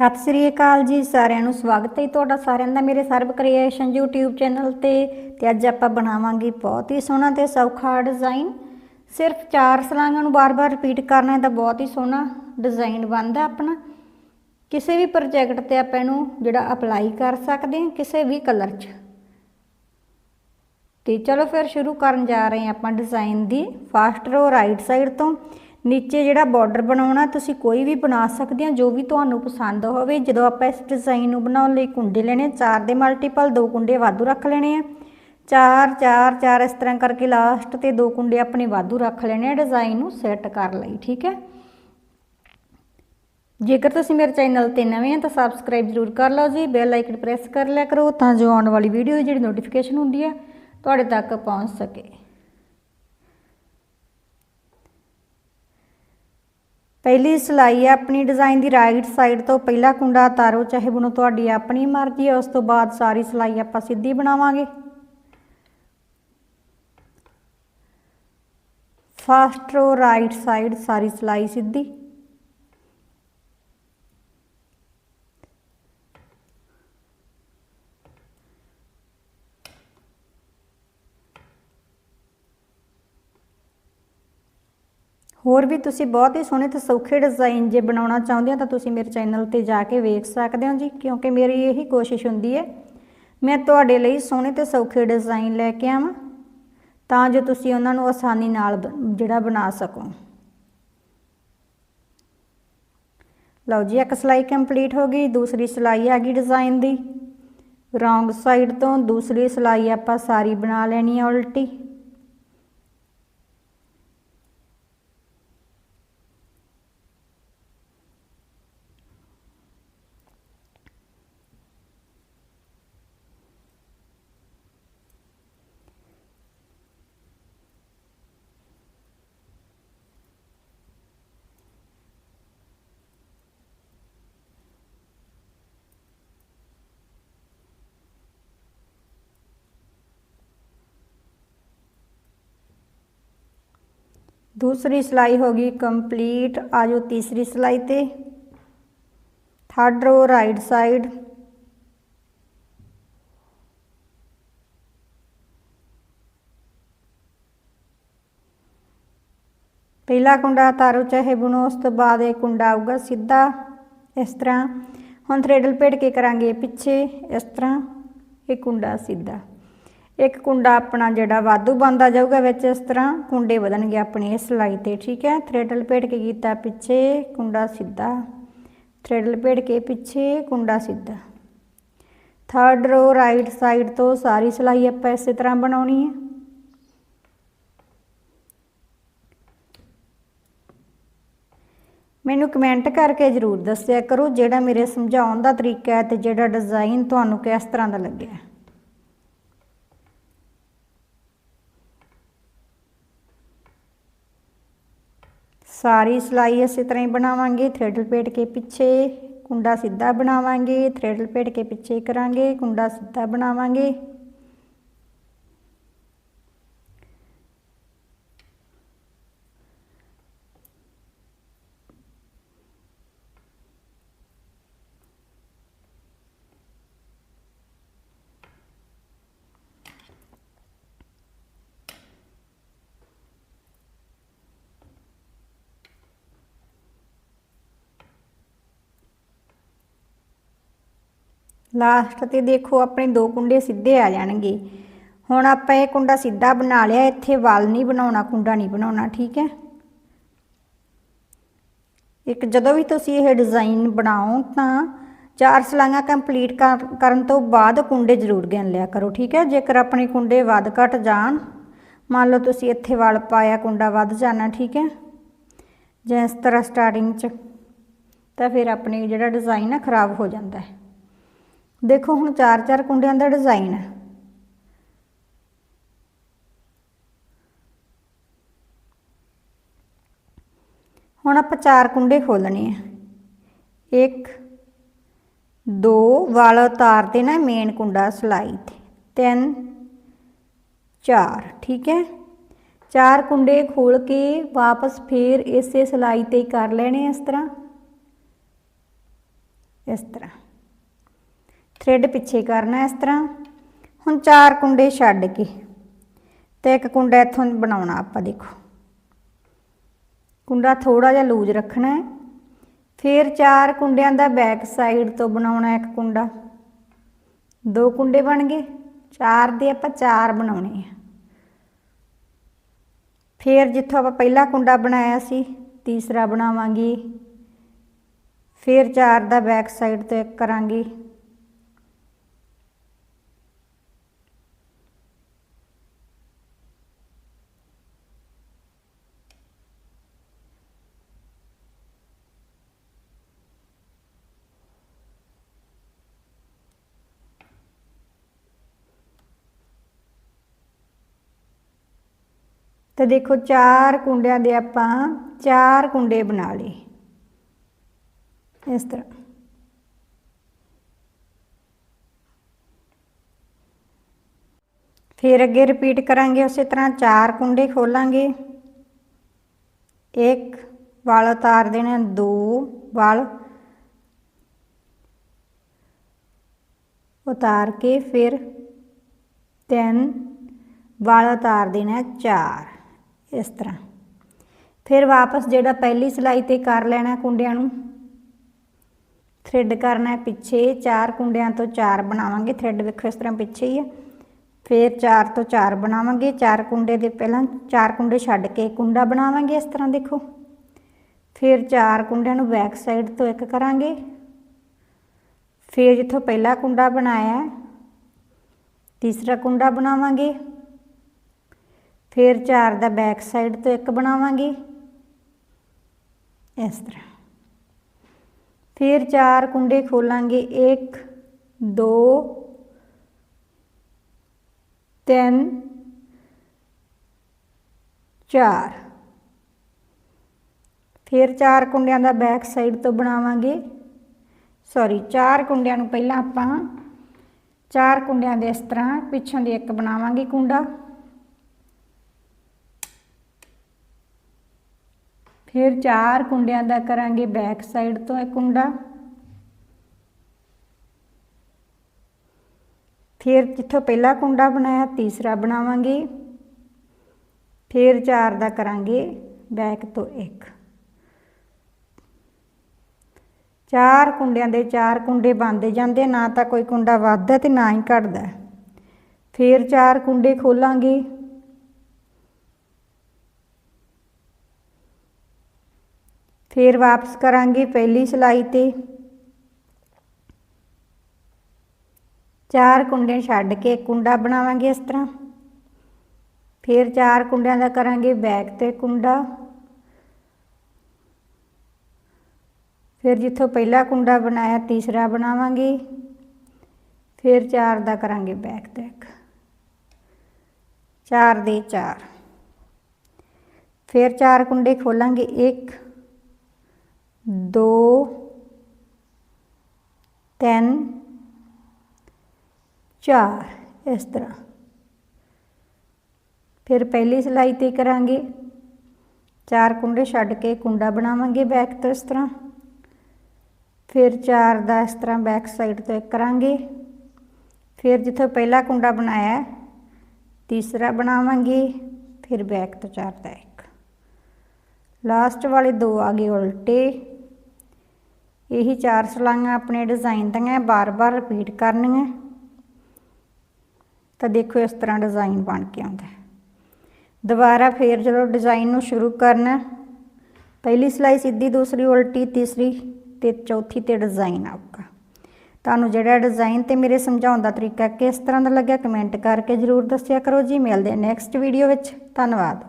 ਸਤਿ ਸ੍ਰੀ ਅਕਾਲ ਜੀ, ਸਾਰਿਆਂ ਨੂੰ ਸਵਾਗਤ ਹੈ ਤੁਹਾਡਾ ਸਾਰਿਆਂ ਦਾ ਮੇਰੇ ਸਰਬ ਕ੍ਰੀਏਸ਼ਨ YouTube ਚੈਨਲ ਤੇ ਤੇ ਅੱਜ ਆਪਾਂ ਬਣਾਵਾਂਗੇ ਬਹੁਤ ਹੀ ਸੋਹਣਾ ਤੇ ਸੌਖਾ ਡਿਜ਼ਾਈਨ ਸਿਰਫ ਚਾਰ ਸਲਾਂਗਾਂ ਨੂੰ ਬਾਰ-ਬਾਰ ਰਿਪੀਟ ਕਰਨਾ ਹੈ ਤਾਂ ਬਹੁਤ ਹੀ ਸੋਹਣਾ ਡਿਜ਼ਾਈਨ ਬਣਦਾ ਆਪਣਾ। ਕਿਸੇ ਵੀ ਪ੍ਰੋਜੈਕਟ ਤੇ ਆਪਾਂ ਇਹਨੂੰ ਜਿਹੜਾ ਅਪਲਾਈ ਕਰ ਸਕਦੇ ਹਾਂ ਕਿਸੇ ਵੀ ਕਲਰ 'ਚ। ਤੇ ਚਲੋ ਫਿਰ ਸ਼ੁਰੂ ਕਰਨ ਜਾ ਰਹੇ ਹਾਂ ਆਪਾਂ ਡਿਜ਼ਾਈਨ ਦੀ। ਫਾਸਟ ਰੋ ਰਾਈਟ ਸਾਈਡ ਤੋਂ ਨੀਚੇ ਜਿਹੜਾ ਬਾਰਡਰ ਬਣਾਉਣਾ, ਤੁਸੀਂ ਕੋਈ ਵੀ ਬਣਾ ਸਕਦੇ ਹੋ, ਜੋ ਵੀ ਤੁਹਾਨੂੰ ਪਸੰਦ ਹੋਵੇ। ਜਦੋਂ ਆਪਾਂ ਇਸ ਡਿਜ਼ਾਈਨ ਨੂੰ ਬਣਾਉਣ ਲਈ ਕੁੰਡੇ ਲੈਣੇ ਚਾਰ ਦੇ ਮਲਟੀਪਲ ਦੋ ਕੁੰਡੇ ਵਾਧੂ ਰੱਖ ਲੈਣੇ ਆ। ਚਾਰ ਚਾਰ ਚਾਰ ਇਸ ਤਰ੍ਹਾਂ ਕਰਕੇ ਲਾਸਟ ਤੇ ਦੋ ਕੁੰਡੇ ਆਪਣੇ ਵਾਧੂ ਰੱਖ ਲੈਣੇ ਆ ਡਿਜ਼ਾਈਨ ਨੂੰ ਸੈੱਟ ਕਰ ਲਈ, ਠੀਕ ਹੈ? ਜੇਕਰ ਤੁਸੀਂ ਮੇਰੇ ਚੈਨਲ ਤੇ ਨਵੇਂ ਆ, ਤਾਂ ਸਬਸਕ੍ਰਾਈਬ ਜ਼ਰੂਰ ਕਰ ਲਓ ਜੀ ਬੈਲ ਆਈਕਨ ਪ੍ਰੈਸ ਕਰ ਲਿਆ ਕਰੋ, ਤਾਂ ਜੋ ਆਉਣ ਵਾਲੀ ਵੀਡੀਓ ਦੀ ਜਿਹੜੀ ਨੋਟੀਫਿਕੇਸ਼ਨ ਹੁੰਦੀ ਹੈ ਤੁਹਾਡੇ ਤੱਕ ਪਹੁੰਚ ਸਕੇ। ਪਹਿਲੀ ਸਿਲਾਈ ਹੈ, ਆਪਣੀ ਡਿਜ਼ਾਈਨ ਦੀ ਰਾਈਟ ਸਾਈਡ ਤੋਂ ਪਹਿਲਾ ਕੁੰਡਾ ਤਾਰੋ ਚਾਹੇ ਬਣੋ ਤੁਹਾਡੀ ਆਪਣੀ ਮਰਜ਼ੀ ਹੈ, ਉਸ ਤੋਂ ਬਾਅਦ ਸਾਰੀ ਸਿਲਾਈ ਆਪਾਂ ਸਿੱਧੀ ਬਣਾਵਾਂਗੇ। ਫਸਟ ਰੋ ਰਾਈਟ ਸਾਈਡ ਸਾਰੀ ਸਿਲਾਈ ਸਿੱਧੀ। ਹੋਰ ਵੀ ਤੁਸੀਂ ਬਹੁਤ ਹੀ ਸੋਹਣੇ ਤੇ ਸੌਖੇ ਡਿਜ਼ਾਈਨ ਜੇ ਬਣਾਉਣਾ ਚਾਹੁੰਦੇ ਹੋ ਤਾਂ ਤੁਸੀਂ ਮੇਰੇ ਚੈਨਲ ਤੇ ਜਾ ਕੇ ਵੇਖ ਸਕਦੇ ਹੋ ਜੀ, ਕਿਉਂਕਿ ਮੇਰੀ ਇਹੀ ਕੋਸ਼ਿਸ਼ ਹੁੰਦੀ ਹੈ। ਮੈਂ ਤੁਹਾਡੇ ਲਈ ਸੋਹਣੇ ਤੇ ਸੌਖੇ ਡਿਜ਼ਾਈਨ ਲੈ ਕੇ ਆਵਾਂ, ਤਾਂ ਜੋ ਤੁਸੀਂ ਉਹਨਾਂ ਨੂੰ ਆਸਾਨੀ ਨਾਲ ਬ- ਜਿਹੜਾ ਬਣਾ ਸਕੋ। ਲਓ ਜੀ, ਇੱਕ ਸਿਲਾਈ ਕੰਪਲੀਟ ਹੋ ਗਈ, ਦੂਸਰੀ ਸਿਲਾਈ ਆ ਗਈ ਡਿਜ਼ਾਈਨ ਦੀ। ਰੌਂਗ ਸਾਈਡ ਤੋਂ ਦੂਸਰੀ ਸਿਲਾਈ ਆਪਾਂ ਸਾਰੀ ਬਣਾ ਲੈਣੀ ਹੈ ਉਲਟੀ। ਦੂਸਰੀ ਸਿਲਾਈ ਹੋ ਗਈ ਕੰਪਲੀਟ ਆਜੋ ਤੀਸਰੀ ਸਿਲਾਈ ਤੇ ਥਰਡ ਰੋ ਰਾਈਟ ਸਾਈਡ ਪਹਿਲਾ ਕੁੰਡਾ ਤਾਰੋ ਚਾਹੇ ਬੁਣੋ ਉਸ ਤੋਂ ਬਾਅਦ ਇਹ ਕੁੰਡਾ ਆਊਗਾ ਸਿੱਧਾ ਇਸ ਤਰ੍ਹਾਂ ਹੁਣ ਥ੍ਰੈਡਲ ਭੇੜ ਕੇ ਕਰਾਂਗੇ ਪਿੱਛੇ ਇਸ ਤਰ੍ਹਾਂ ਇਹ ਕੁੰਡਾ ਸਿੱਧਾ ਇੱਕ ਕੁੰਡਾ ਆਪਣਾ ਜਿਹੜਾ ਵਾਧੂ ਬੰਦਾ ਜਾਊਗਾ ਵਿੱਚ ਇਸ ਤਰ੍ਹਾਂ ਕੁੰਡੇ ਵਧਣਗੇ ਆਪਣੀ ਇਸ ਸਿਲਾਈ ਤੇ, ਠੀਕ ਹੈ? ਥ੍ਰੈਡਲ ਭੇੜ ਕੇ ਕੀਤਾ ਪਿੱਛੇ, ਕੁੰਡਾ ਸਿੱਧਾ। ਥ੍ਰੈਡਲ ਭੇੜ ਕੇ ਪਿੱਛੇ, ਕੁੰਡਾ ਸਿੱਧਾ। ਥਰਡ ਰੋ ਰਾਈਟ ਸਾਈਡ ਤੋਂ ਸਾਰੀ ਸਿਲਾਈ ਆਪਾਂ ਇਸੇ ਤਰ੍ਹਾਂ ਬਣਾਉਣੀ ਹੈ। ਮੈਨੂੰ ਕਮੈਂਟ ਕਰਕੇ ਜਰੂਰ ਦੱਸਿਆ ਕਰੋ ਜਿਹੜਾ ਮੇਰੇ ਸਮਝਾਉਣ ਦਾ ਤਰੀਕਾ ਹੈ ਤੇ ਜਿਹੜਾ ਡਿਜ਼ਾਈਨ ਤੁਹਾਨੂੰ ਕਿਸ ਤਰ੍ਹਾਂ ਦਾ ਲੱਗਿਆ। ਸਾਰੀ ਸਿਲਾਈ ਇਸੇ ਤਰ੍ਹਾਂ ਹੀ ਬਣਾਵਾਂਗੇ ਥ੍ਰੈਡਲ ਪੇਟ ਕੇ ਪਿੱਛੇ, ਕੁੰਡਾ ਸਿੱਧਾ ਬਣਾਵਾਂਗੇ ਥ੍ਰੈਡਲ ਪੇਟ ਕੇ ਪਿੱਛੇ ਕਰਾਂਗੇ, ਕੁੰਡਾ ਸਿੱਧਾ ਬਣਾਵਾਂਗੇ। ਲਾਸਟ ਤੇ ਦੇਖੋ ਆਪਣੇ ਦੋ ਕੁੰਡੇ ਸਿੱਧੇ ਆ ਜਾਣਗੇ। ਹੁਣ ਆਪਾਂ ਇਹ ਕੁੰਡਾ ਸਿੱਧਾ ਬਣਾ ਲਿਆ, ਇੱਥੇ ਵਲ ਨਹੀਂ ਬਣਾਉਣਾ, ਕੁੰਡਾ ਨਹੀਂ ਬਣਾਉਣਾ, ਠੀਕ ਹੈ? ਇੱਕ ਜਦੋਂ ਵੀ ਤੁਸੀਂ ਇਹ ਡਿਜ਼ਾਈਨ ਬਣਾਓ ਤਾਂ ਚਾਰ ਸਲਾਈਆਂ ਕੰਪਲੀਟ ਕਰਨ ਤੋਂ ਬਾਅਦ ਕੁੰਡੇ ਜ਼ਰੂਰ ਗਿਣ ਲਿਆ ਕਰੋ, ਠੀਕ ਹੈ? ਜੇਕਰ ਆਪਣੇ ਕੁੰਡੇ ਵੱਧ ਘਟ ਜਾਣ, ਮੰਨ ਲਓ ਤੁਸੀਂ ਇੱਥੇ ਵਲ ਪਾਇਆ, ਕੁੰਡਾ ਵੱਧ ਜਾਣਾ, ਠੀਕ ਹੈ? ਜਾਂ ਇਸ ਤਰ੍ਹਾਂ ਸਟਾਰਟਿੰਗ 'ਚ, ਤਾਂ ਫਿਰ ਆਪਣੇ ਜਿਹੜਾ ਡਿਜ਼ਾਈਨ ਆ, ਖਰਾਬ ਹੋ ਜਾਂਦਾ ਹੈ। ਦੇਖੋ ਹੁਣ ਚਾਰ ਚਾਰ ਕੁੰਡਿਆਂ ਦਾ ਡਿਜ਼ਾਈਨ ਹੈ। ਹੁਣ ਆਪਾਂ ਚਾਰ ਕੁੰਡੇ ਖੋਲਣੇ ਆ। ਇੱਕ, ਦੋ, ਵਾਲ ਉਤਾਰ ਤੇ ਨਾ ਮੇਨ ਕੁੰਡਾ ਸਿਲਾਈ ਤੇ। ਤਿੰਨ, ਚਾਰ, ਠੀਕ ਹੈ? ਚਾਰ ਕੁੰਡੇ ਖੋਲ ਕੇ ਵਾਪਸ ਫੇਰ ਇਸੇ ਸਿਲਾਈ ਤੇ ਕਰ ਲੈਣੇ ਇਸ ਤਰ੍ਹਾਂ। ਇਸ ਤਰ੍ਹਾਂ। ਥ੍ਰੈਡ ਪਿੱਛੇ ਕਰਨਾ ਇਸ ਤਰ੍ਹਾਂ। ਹੁਣ ਚਾਰ ਕੁੰਡੇ ਛੱਡ ਕੇ ਤੇ ਇੱਕ ਕੁੰਡਾ ਇੱਥੋਂ ਬਣਾਉਣਾ ਆਪਾਂ ਦੇਖੋ। ਕੁੰਡਾ ਥੋੜਾ ਜਿਹਾ ਲੂਜ਼ ਰੱਖਣਾ ਹੈ। ਫਿਰ ਚਾਰ ਕੁੰਡਿਆਂ ਦਾ ਬੈਕ ਸਾਈਡ ਤੋਂ ਬਣਾਉਣਾ ਇੱਕ ਕੁੰਡਾ। ਦੋ ਕੁੰਡੇ ਬਣ ਗਏ। ਚਾਰ ਦੇ ਆਪਾਂ ਚਾਰ ਬਣਾਉਣੇ ਆ। ਫਿਰ ਜਿੱਥੋਂ ਆਪਾਂ ਪਹਿਲਾ ਕੁੰਡਾ ਬਣਾਇਆ ਸੀ, ਤੀਸਰਾ ਬਣਾਵਾਂਗੇ। ਫਿਰ ਚਾਰ ਦਾ ਬੈਕ ਸਾਈਡ ਤੋਂ ਇੱਕ ਕਰਾਂਗੇ। ਤਾਂ ਦੇਖੋ ਚਾਰ ਕੁੰਡਿਆਂ ਦੇ ਆਪਾਂ ਚਾਰ ਕੁੰਡੇ ਬਣਾ ਲਏ। ਇਸ ਤਰ੍ਹਾਂ। ਫਿਰ ਅੱਗੇ ਰਿਪੀਟ ਕਰਾਂਗੇ, ਉਸੇ ਤਰ੍ਹਾਂ ਚਾਰ ਕੁੰਡੇ ਖੋਲਾਂਗੇ। ਇੱਕ, ਵਾਲ ਉਤਾਰ ਦੇਣਾ, ਦੋ, ਵਾਲ ਉਤਾਰ ਕੇ ਫਿਰ ਤਿੰਨ, ਵਾਲ ਉਤਾਰ ਦੇਣਾ, ਚਾਰ। ਇਸ ਤਰ੍ਹਾਂ। ਫਿਰ ਵਾਪਸ ਜਿਹੜਾ ਪਹਿਲੀ ਸਿਲਾਈ ਤੇ ਕਰ ਲੈਣਾ ਕੁੰਡਿਆਂ ਨੂੰ ਥ੍ਰੈਡ ਕਰਨਾ ਪਿੱਛੇ, ਚਾਰ ਕੁੰਡਿਆਂ ਤੋਂ ਚਾਰ ਬਣਾਵਾਂਗੇ ਥ੍ਰੈਡ ਵੇਖੋ ਇਸ ਤਰ੍ਹਾਂ ਪਿੱਛੇ ਹੀ ਹੈ ਫਿਰ ਚਾਰ ਤੋਂ ਚਾਰ ਬਣਾਵਾਂਗੇ, ਚਾਰ ਕੁੰਡੇ ਦੇ ਪਹਿਲਾਂ ਚਾਰ ਕੁੰਡੇ ਛੱਡ ਕੇ ਕੁੰਡਾ ਬਣਾਵਾਂਗੇ ਇਸ ਤਰ੍ਹਾਂ ਦੇਖੋ। ਫਿਰ ਚਾਰ ਕੁੰਡਿਆਂ ਨੂੰ ਬੈਕ ਸਾਈਡ ਤੋਂ ਇੱਕ ਕਰਾਂਗੇ। ਫਿਰ ਜਿੱਥੋਂ ਪਹਿਲਾ ਕੁੰਡਾ ਬਣਾਇਆ, ਤੀਸਰਾ ਕੁੰਡਾ ਬਣਾਵਾਂਗੇ। ਫਿਰ ਚਾਰ ਦਾ ਬੈਕ ਸਾਈਡ ਤੋਂ ਇੱਕ ਬਣਾਵਾਂਗੇ। ਇਸ ਤਰ੍ਹਾਂ। ਫਿਰ ਚਾਰ ਕੁੰਡੇ ਖੋਲਾਂਗੇ। 1 2 3 4 ਫਿਰ ਚਾਰ ਕੁੰਡਿਆਂ ਦਾ ਬੈਕ ਸਾਈਡ ਤੋਂ ਬਣਾਵਾਂਗੇ। ਸੌਰੀ ਚਾਰ ਕੁੰਡਿਆਂ ਨੂੰ ਪਹਿਲਾਂ ਆਪਾਂ ਚਾਰ ਕੁੰਡਿਆਂ ਦੇ ਇਸ ਤਰ੍ਹਾਂ ਪਿੱਛੋਂ ਦੀ ਇੱਕ ਬਣਾਵਾਂਗੇ ਕੁੰਡਾ। ਫਿਰ ਚਾਰ ਕੁੰਡਿਆਂ ਦਾ ਕਰਾਂਗੇ ਬੈਕ ਸਾਈਡ ਤੋਂ ਇੱਕ ਕੁੰਡਾ। ਫਿਰ ਜਿੱਥੋਂ ਪਹਿਲਾ ਕੁੰਡਾ ਬਣਾਇਆ, ਤੀਸਰਾ ਬਣਾਵਾਂਗੇ। ਫਿਰ ਚਾਰ ਦਾ ਕਰਾਂਗੇ ਬੈਕ ਤੋਂ ਇੱਕ। ਚਾਰ ਕੁੰਡਿਆਂ ਦੇ ਚਾਰ ਕੁੰਡੇ ਬੰਦੇ ਜਾਂਦੇ, ਨਾ ਤਾਂ ਕੋਈ ਕੁੰਡਾ ਵੱਧਦਾ ਤੇ ਨਾ ਹੀ ਘਟਦਾ। ਫਿਰ ਚਾਰ ਕੁੰਡੇ ਖੋਲਾਂਗੇ। ਫਿਰ ਵਾਪਸ ਕਰਾਂਗੇ ਪਹਿਲੀ ਸਲਾਈ ਤੇ। ਚਾਰ ਕੁੰਡੇ ਛੱਡ ਕੇ ਕੁੰਡਾ ਬਣਾਵਾਂਗੇ ਇਸ ਤਰ੍ਹਾਂ। ਫਿਰ ਚਾਰ ਕੁੰਡਿਆਂ ਦਾ ਕਰਾਂਗੇ ਬੈਕ ਤੇ ਕੁੰਡਾ। ਫਿਰ ਜਿੱਥੋਂ ਪਹਿਲਾ ਕੁੰਡਾ ਬਣਾਇਆ ਤੀਸਰਾ ਬਣਾਵਾਂਗੇ। ਫਿਰ ਚਾਰ ਦਾ ਕਰਾਂਗੇ ਬੈਕ ਤੇ ਚਾਰ ਦੇ ਚਾਰ। ਫਿਰ ਚਾਰ ਕੁੰਡੇ ਖੋਲਾਂਗੇ 1 2 3 4 ਇਸ ਤਰ੍ਹਾਂ। ਫਿਰ ਪਹਿਲੀ ਸਿਲਾਈ ਤੇ ਕਰਾਂਗੇ। ਚਾਰ ਕੁੰਡੇ ਛੱਡ ਕੇ ਕੁੰਡਾ ਬਣਾਵਾਂਗੇ ਬੈਕ ਤੋਂ ਇਸ ਤਰ੍ਹਾਂ। ਫਿਰ ਚਾਰ ਦਾ ਇਸ ਤਰ੍ਹਾਂ ਬੈਕ ਸਾਈਡ ਤੋਂ ਇੱਕ ਕਰਾਂਗੇ। ਫਿਰ ਜਿੱਥੋਂ ਪਹਿਲਾ ਕੁੰਡਾ ਬਣਾਇਆ, ਤੀਸਰਾ ਬਣਾਵਾਂਗੇ, ਫਿਰ ਬੈਕ ਤੋਂ ਚਾਰ ਦਾ ਇੱਕ। ਲਾਸਟ ਵਾਲੇ ਦੋ ਆ ਗਏ ਉਲਟੇ। ਇਹੀ ਚਾਰ ਸਲਾਈਆਂ ਆਪਣੇ ਡਿਜ਼ਾਈਨ ਦੀਆਂ ਬਾਰ-ਬਾਰ ਰਿਪੀਟ ਕਰਨੀਆਂ। ਤਾਂ ਦੇਖੋ ਇਸ ਤਰ੍ਹਾਂ ਡਿਜ਼ਾਈਨ ਬਣ ਕੇ ਆਉਂਦਾ ਦੁਬਾਰਾ ਫੇਰ ਜਦੋਂ ਡਿਜ਼ਾਈਨ ਨੂੰ ਸ਼ੁਰੂ ਕਰਨਾ, ਪਹਿਲੀ ਸਲਾਈ ਸਿੱਧੀ, ਦੂਸਰੀ ਉਲਟੀ, ਤੀਸਰੀ ਤੇ ਚੌਥੀ ਤੇ ਡਿਜ਼ਾਈਨ ਆਊਗਾ। ਤੁਹਾਨੂੰ ਜਿਹੜਾ ਡਿਜ਼ਾਈਨ ਤੇ ਮੇਰੇ ਸਮਝਾਉਣ ਦਾ ਤਰੀਕਾ ਕਿਸ ਤਰ੍ਹਾਂ ਦਾ ਲੱਗਿਆ ਕਮੈਂਟ ਕਰਕੇ ਜਰੂਰ ਦੱਸਿਆ ਕਰੋ। ਜੀ ਮਿਲਦੇ ਨੈਕਸਟ ਵੀਡੀਓ ਵਿੱਚ। ਧੰਨਵਾਦ।